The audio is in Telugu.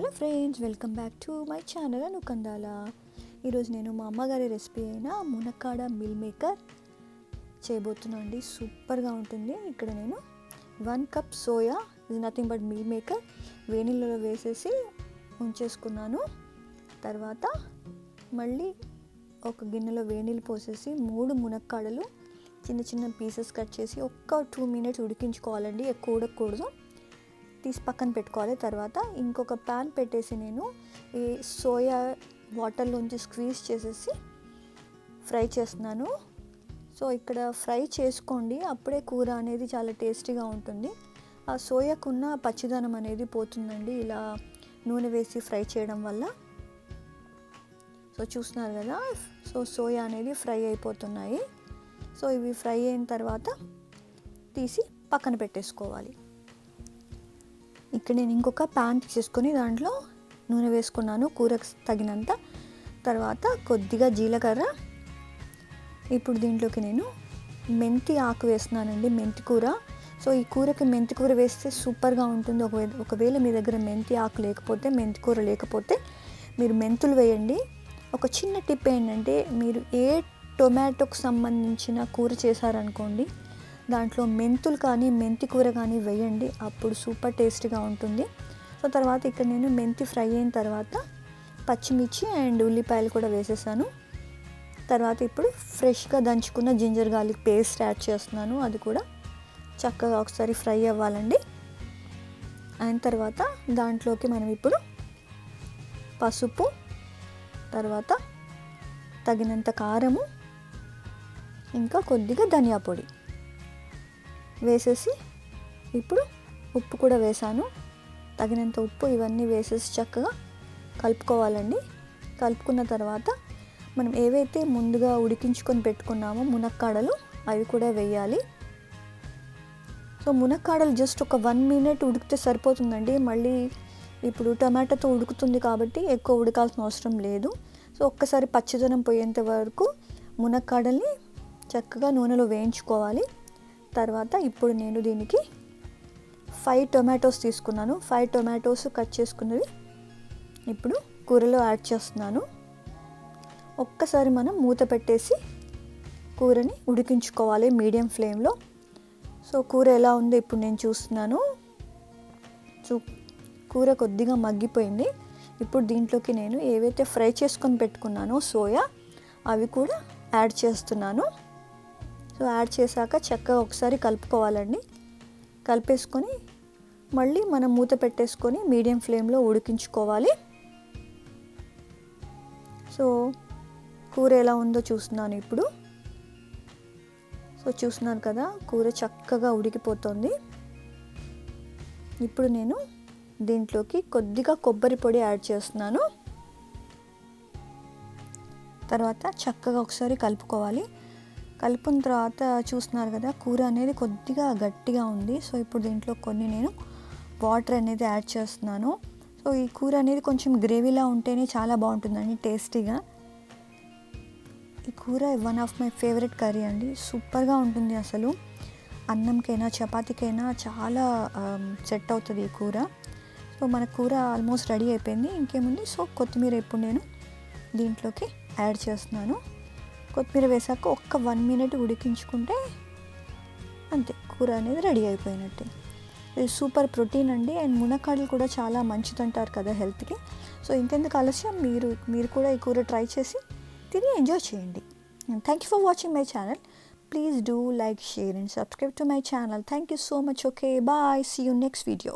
Hello friends welcome back to my channel అనుకందాల. ఈరోజు నేను మా అమ్మగారి రెసిపీ అయిన మునక్కాడ మిల్ మేకర్ చేయబోతున్నాను అండి. సూపర్గా ఉంటుంది. ఇక్కడ నేను వన్ కప్ సోయా ఇది నథింగ్ బట్ మిల్ మేకర్ వేణిళ్ళలో వేసేసి ఉంచేసుకున్నాను. తర్వాత మళ్ళీ ఒక గిన్నెలో వేణీలు పోసేసి మూడు మునక్కాడలు చిన్న చిన్న పీసెస్ కట్ చేసి ఒక్క టూ మినిట్స్ ఉడికించుకోవాలండి. ఎక్కువ ఉడకకూడదు. తీసి పక్కన పెట్టుకోవాలి. తర్వాత ఇంకొక ప్యాన్ పెట్టేసి నేను ఈ సోయా వాటర్లోంచి స్క్వీజ్ చేసేసి ఫ్రై చేస్తున్నాను. సో ఇక్కడ ఫ్రై చేసుకోండి. అప్పుడే కూర అనేది చాలా టేస్టీగా ఉంటుంది. ఆ సోయాకున్న పచ్చిదనం అనేది పోతుందండి ఇలా నూనె వేసి ఫ్రై చేయడం వల్ల. సో చూస్తున్నారు కదా? సో సోయా అనేది ఫ్రై అయిపోతున్నాయి. సో ఇవి ఫ్రై అయిన తర్వాత తీసి పక్కన పెట్టేసుకోవాలి. ఇక్కడ నేను ఇంకొక ప్యాన్ తీసేసుకొని దాంట్లో నూనె వేసుకున్నాను కూరకు తగినంత. తర్వాత కొద్దిగా జీలకర్ర. ఇప్పుడు దీంట్లోకి నేను మెంతి ఆకు వేస్తున్నానండి మెంతి కూర. సో ఈ కూరకి మెంతి కూర వేస్తే సూపర్గా ఉంటుంది. ఒకవేళ ఒకవేళ మీ దగ్గర మెంతి ఆకు లేకపోతే మెంతి కూర లేకపోతే మీరు మెంతులు వేయండి. ఒక చిన్న టిప్ ఏంటంటే మీరు ఏ టొమాటోకి సంబంధించిన కూర చేశారనుకోండి దాంట్లో మెంతులు కానీ మెంతి కూర కానీ వేయండి. అప్పుడు సూపర్ టేస్ట్గా ఉంటుంది. సో తర్వాత ఇక్కడ నేను మెంతి ఫ్రై అయిన తర్వాత పచ్చిమిర్చి అండ్ ఉల్లిపాయలు కూడా వేసేసాను. తర్వాత ఇప్పుడు ఫ్రెష్గా దంచుకున్న జింజర్ గార్లిక్ పేస్ట్ యాడ్ చేస్తున్నాను. అది కూడా చక్కగా ఒకసారి ఫ్రై అవ్వాలండి. అయిన తర్వాత దాంట్లోకి మనం ఇప్పుడు పసుపు తర్వాత తగినంత కారము ఇంకా కొద్దిగా ధనియా పొడి. వేసేసి ఇప్పుడు ఉప్పు కూడా వేసాను. తగినంత ఉప్పు ఇవన్నీ వేసేసి చక్కగా కలుపుకోవాలండి. కలుపుకున్న తర్వాత మనం ఏవైతే ముందుగా ఉడికించుకొని పెట్టుకున్నామో మునక్కాడలు అవి కూడా వేయాలి. సో మునక్కాడలు జస్ట్ ఒక వన్ మినిట్ ఉడికితే సరిపోతుందండి. మళ్ళీ ఇప్పుడు టమాటాతో ఉడుకుతుంది కాబట్టి ఎక్కువ ఉడకాల్సిన అవసరం లేదు. సో ఒక్కసారి పచ్చదనం పోయేంత వరకు మునక్కాడల్ని చక్కగా నూనెలో వేయించుకోవాలి. తర్వాత ఇప్పుడు నేను దీనికి ఫైవ్ టొమాటోస్ తీసుకున్నాను. ఫైవ్ టొమాటోస్ కట్ చేసుకున్నవి ఇప్పుడు కూరలో యాడ్ చేస్తున్నాను. ఒక్కసారి మనం మూత పెట్టేసి కూరని ఉడికించుకోవాలి మీడియం ఫ్లేమ్లో సో కూర ఎలా ఉందో ఇప్పుడు నేను చూస్తున్నాను. చూ కూర కొద్దిగా మగ్గిపోయింది. ఇప్పుడు దీంట్లోకి నేను ఏవైతే ఫ్రై చేసుకొని పెట్టుకున్నానో సోయా అవి కూడా యాడ్ చేస్తున్నాను. సో యాడ్ చేశాక చక్కగా ఒకసారి కలుపుకోవాలండి. కలిపేసుకొని మళ్ళీ మనం మూత పెట్టేసుకొని మీడియం ఫ్లేమ్లో ఉడికించుకోవాలి. సో కూర ఎలా ఉందో చూస్తున్నాను ఇప్పుడు. సో చూస్తున్నారు కదా కూర చక్కగా ఉడికిపోతుంది. ఇప్పుడు నేను దీంట్లోకి కొద్దిగా కొబ్బరి పొడి యాడ్ చేస్తున్నాను. తర్వాత చక్కగా ఒకసారి కలుపుకోవాలి. కలుపున తర్వాత చూస్తున్నారు కదా కూర అనేది కొద్దిగా గట్టిగా ఉంది. సో ఇప్పుడు దీంట్లో కొన్ని నేను వాటర్ అనేది యాడ్ చేస్తున్నాను. సో ఈ కూర అనేది కొంచెం గ్రేవీలా ఉంటేనే చాలా బాగుంటుందండి టేస్టీగా. ఈ కూర one of my favourite curry అండి సూపర్గా ఉంటుంది అసలు. అన్నంకైనా చపాతీకైనా చాలా సెట్ అవుతుంది ఈ కూర. సో మన కూర ఆల్మోస్ట్ రెడీ అయిపోయింది. ఇంకేముంది? సో కొత్తిమీర ఇప్పుడు నేను దీంట్లోకి యాడ్ చేస్తున్నాను. కొత్తిమీర వేసాక ఒక్క వన్ మినిట్ ఉడికించుకుంటే అంతే కూర అనేది రెడీ అయిపోయినట్టే. ఇది సూపర్ ప్రోటీన్ అండి. అండ్ మునక్కాడలు కూడా చాలా మంచిది అంటారు కదా హెల్త్కి. సో ఇంకెందుకు ఆలస్యం? మీరు మీరు కూడా ఈ కూర ట్రై చేసి తిని ఎంజాయ్ చేయండి. Thank you for watching my channel. Please do like share and subscribe to my channel. Thank you so much. Okay bye. See you next video